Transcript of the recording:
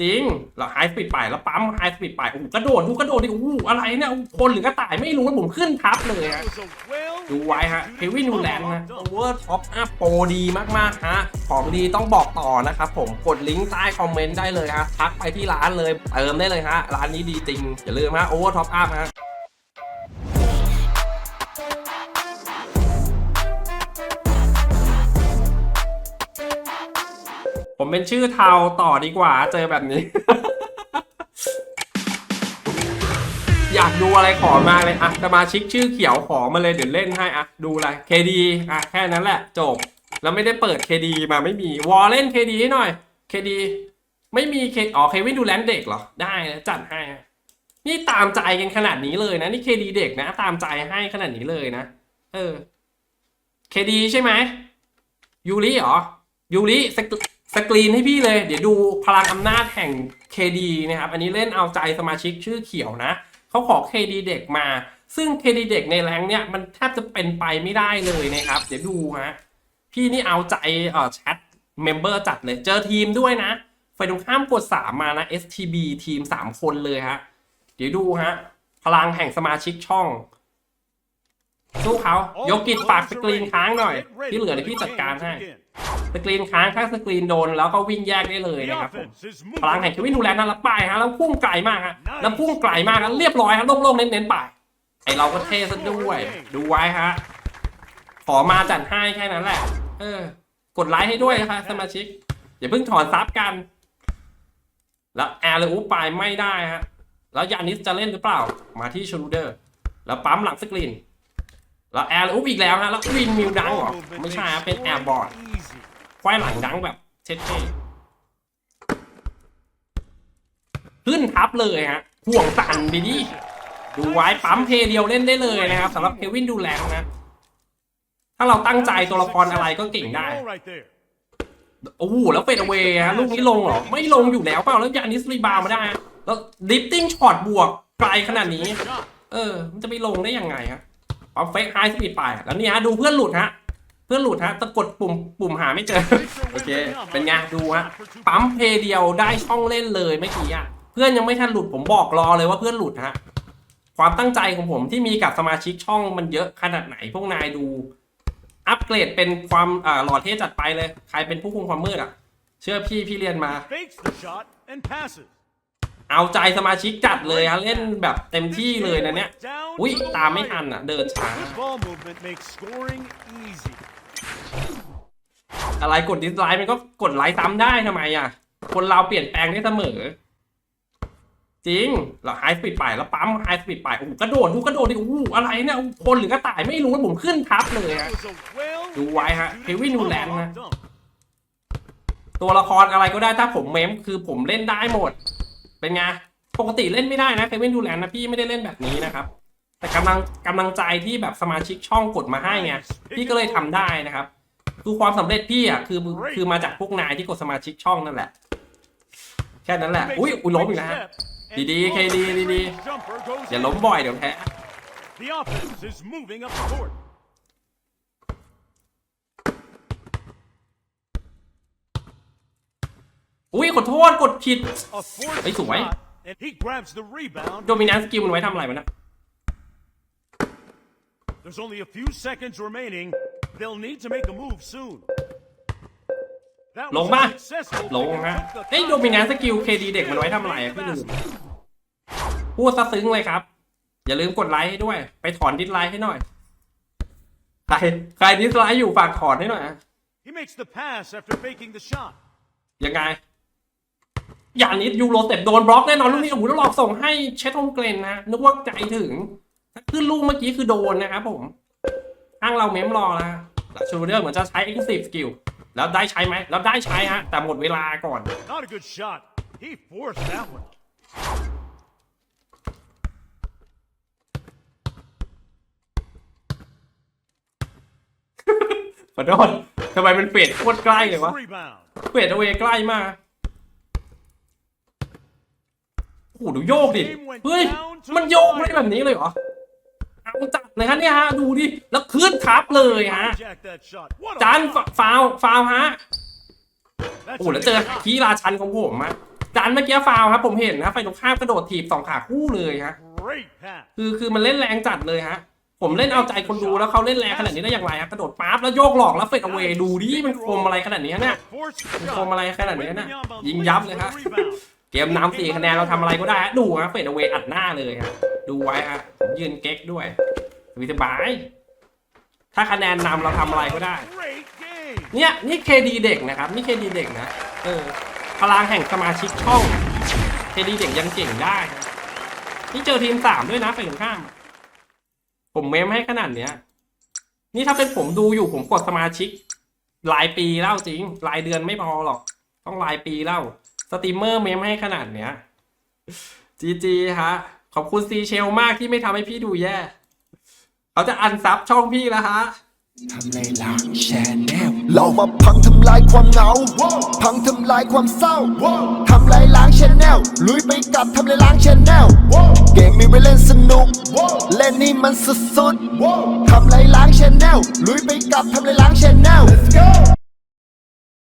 จริงแล้วไฮสปีดไปแล้วปั๊มไฮสปีดไปโอ้โหกระโดดดูกระโดดดิโอ้โหอะไรเนี่ยคนหรือกระต่ายไม่รู้ผมขึ้นทับเลยฮะดูไว้ฮะเควินนูแลนด์นะโอเวอร์ท็อปอัพโปรดีมากๆฮะของดีต้องบอกต่อนะครับผมกดลิงก์ใต้คอมเมนต์ได้เลยฮะทักไปที่ร้านเลยเติมได้เลยฮะร้านนี้ดีจริงอย่าลืมฮะโอเวอร์ท็อปอัพฮะ ผมเป็นชื่อเทาต่อดีกว่า เจอแบบนี้ อยากดูอะไรขอมาเลยอะสมาชิกชื่อเขียวขอมาเลยเดี๋ยวเล่นให้อะดูอะไรเคดีอะแค่นั้นแหละ จบ แล้วไม่ได้เปิดเคดีมาไม่มีวอลเล่นเคดีให้หน่อยเคดีไม่มีเคอ๋อเควินดูแลนเด็กเหรอ ได้นะจัดให้ นี่ตามใจกันขนาดนี้เลยนะ นี่เคดีเด็กนะ ตามใจให้ขนาดนี้เลยนะ เออเคดีใช่ไหมยูริเหรอยูริสก สกรีนให้พี่เลย เดี๋ยวดูพลังอำนาจแห่งเคดีนะครับ อันนี้เล่นเอาใจสมาชิกชื่อเขียวนะ เขาขอ KD เด็กมา ซึ่ง KD เด็กในแรงเนี่ยมันแทบจะเป็นไปไม่ได้เลยนะครับ เดี๋ยวดูฮะ พี่นี่เอาใจเอ่อแชทเมมเบอร์จัดเลย เจอทีมด้วยนะฝ่ายตรงข้ามกด 3 มานะ STB ทีม 3 คนเลยฮะ เดี๋ยวดูฮะ พลังแห่งสมาชิกช่อง สู้เขายกกิดปากสกรีนค้างหน่อย ที่เหลือเดี๋ยวพี่จัดการให้ สกรีนค้างถ้าสกรีนโดนแล้วก็วิ่งแยกได้เลยนะครับผมพลังแห่งเควินดูแลนนั้นละไปฮะแล้วพุ่งไกลมากฮะแล้วพุ่งไกลมากฮะเรียบร้อยฮะโล่งๆเน้นๆไปไอเราก็เท่ซะด้วย ดูไว้ฮะขอมาจัดให้แค่นั้นแหละ เออ กดไลค์ให้ด้วยนะคะสมาชิก อย่าเพิ่งถอนซับกัน แล้วแอร์เลยอุ๊บไปไม่ได้ฮะแล้วยานิสจะเล่นหรือเปล่า มาที่ชูรูเดอร์ แล้วปั๊มหลังสกรีน แล้วแอร์เลยอุ๊บอีกแล้วฮะแล้ววินมิวดังเหรอไม่ใช่ฮะเป็นแอร์บอร์ด ควายหลังดังแบบเช็ดเท่ขึ้นทับเลยฮะห่วงสั่นไปดิดูไว้ปั๊มเพเดียวเล่นได้เลยนะครับสำหรับเควินดูแลนนะถ้าเราตั้งใจตัวละครอะไรก็เก่งได้โอ้โหแล้วเฟดเวย์ฮะลูกนี้ลงเหรอ ไม่ลงอยู่แล้วเปล่าแล้วยานิสรีบาวมาได้ฮะแล้วดิฟติ้งช็อตบวกไกลขนาดนี้ เออ มันจะไปลงได้ยังไงฮะปั๊มเฟกไฮสปีดไปแล้วนี่ฮะดูเพื่อนหลุดฮะ เพื่อนหลุดฮะตะกดปุ่มปุ่มหาไม่เจอ โอเค เป็นไงดูฮะ ปั๊มเพย์เดียวได้ช่องเล่นเลยเมื่อกี้อะ เพื่อนยังไม่ทันหลุดผมบอกรอเลยว่าเพื่อนหลุดฮะ ความตั้งใจของผมที่มีกับสมาชิกช่องมันเยอะขนาดไหนพวกนายดู อัปเกรดเป็นความอ่าหล่อเท่จัดไปเลย ใครเป็นผู้คุมความมืดอะ เชื่อพี่พี่เรียนมา fakes the shot and passes. เอาใจสมาชิกจัดเลยฮะเล่นแบบเต็มที่เลยนะเนี่ยอุ้ยตามไม่ทันอะ เดินช้า อะไรกดดิสไลค์มันก็กดไลค์ซ้ำได้ทำไมอะ คนเราเปลี่ยนแปลงได้เสมอ จริงแล้วไฮสปีดไปแล้วปั๊มไฮสปีดไปโอ้กระโดดดูกระโดดดิโอ้อะไรเนี่ยคนหรือกระต่ายไม่รู้ผมขึ้นทับเลยฮะดูไว้ฮะ Kevin Durant นะตัวละครอะไรก็ได้ถ้าผมเมมคือผมเล่นได้หมด เป็นไงปกติเล่นไม่ได้นะเควินดูแลนนะพี่ไม่ได้เล่นแบบนี้นะครับแต่กำลังกำลังใจที่แบบสมาชิกช่องกดมาให้ไงพี่ก็เลยทำได้นะครับ คือความสำเร็จพี่อะคือคือมาจากพวกนายที่กดสมาชิกช่องนั่นแหละ แค่นั้นแหละ Makes อุ้ย a อุ้ยล้ม quick อีกแล้วฮะ step, and ดีๆ KD ดี mid-range jumper goes อย่า in. ล้มบ่อยเดี๋ยวแพ้ The offense is moving up the court. อุ้ยขอโทษกดผิด A forced Ấy, sủi. shot, and he grabs the rebound. โดมิน n นสกิลมันไว้ทำอะไรมันนะ There's only a few seconds remaining. They'll need to make a move soon. That ลง was ป่ะ a successful ลง pick and ฮะ took the เฮ้ยโดมิน n น contact. สกิลเคดีเด็กมันไว้ทำอะไรอะพี่ลืมพูดซะซึ้งเลยครับ อย่าลืมกดไลค์ให้ด้วย ไปถอนดิสไลค์ให้หน่อย ใครใครดิสไลค์อยู่ฝากถอนให้หน่อยอะ He makes the pass after faking the shot. ยังไง อย่างนี้ยูโรสเต็ปโดนบล็อกแน่นอนลูกนี้โอ้โหแล้วหลอกส่งให้เชตโฮมเกรนนะนึกว่าใจถึงถ้าขึ้นลูกเมื่อกี้คือโดนนะครับผมข้างเราเมมรอแล้ว แล้วชูเดอร์เหมือนจะใช้ exclusive skill แล้วได้ใช้ไหมแล้วได้ใช้ฮะ แต่หมดเวลาก่อน Not a good shot. He forced that one. ขอโทษทำไมมันเฟดโคตรใกล้เลยวะ Rebound. เฟดเอาเวใกล้มากโอ้โหดูโยกดิ เฮ้ย มันโยกได้แบบนี้เลยเหรอ เอาจัดเลยฮะเนี่ยฮะดูดิแล้วขึ้นทับเลยฮะ Hijack that shot. What a จาน block. ฟาวฟาวฮะ That's โอ้โห a แล้ว big เจอ shot. คีราชันของผมอะจานเมื่อกี้ฟาวครับผมเห็นนะไฟตรงข้ามกระโดดถีบสองขาคู่เลยฮะ Great pass. คือคือมันเล่นแรงจัดเลยฮะผมเล่นเอาใจคนดูแล้วเขาเล่นแรงขนาดนี้ได้อย่างไรฮะกระโดดปั๊บแล้วโยกหลอกแล้วเฟดเอาเวดูดิมันคมอะไรขนาดนี้เนี่ย Forced มัน shot. คมอะไรขนาดนี้เนี่ย Wembanyama ยิงยับ loses เลย the ฮะ rebound. เกมน้ำสี่คะแนนเราทำอะไรก็ได้ฮะดูฮะเฟดเอาเวอัดหน้าเลยฮะดูไว้ฮะผมยืนเก๊กด้วย วิสบาย ถ้าคะแนนนำเราทำอะไรก็ได้ Great game. เนี่ยนี่เคดีเด็กนะครับ นี่เคดีเด็กนะเออพลังแห่งสมาชิกช่องเคดีเด็กยังเก่งได้นะนี่เจอทีมสามด้วยนะไปถึงข้าม ผมเมมให้ขนาดเนี้ย นี่ถ้าเป็นผมดูอยู่ผมกดสมาชิกรายปีแล้วจริง รายเดือนไม่พอหรอก ต้องรายปีแล้วสตรีมเมอร์เมมให้ขนาดเนี้ยจีจีฮะ ขอบคุณซีเชลมากที่ไม่ทำให้พี่ดูแย่ เขาจะอันซับช่องพี่แล้วฮะทำไรล่ะแชนแนลเรามาพังทำลายความเหงา พังทำลายความเศร้า ทำลายล้างชแนลลุยไปกับทำลายล้างชแนลเกมมีไว้เล่นสนุก เล่นนี่มันสุดๆทำลายล้างชแนลลุยไปกับทำลายล้างชแนล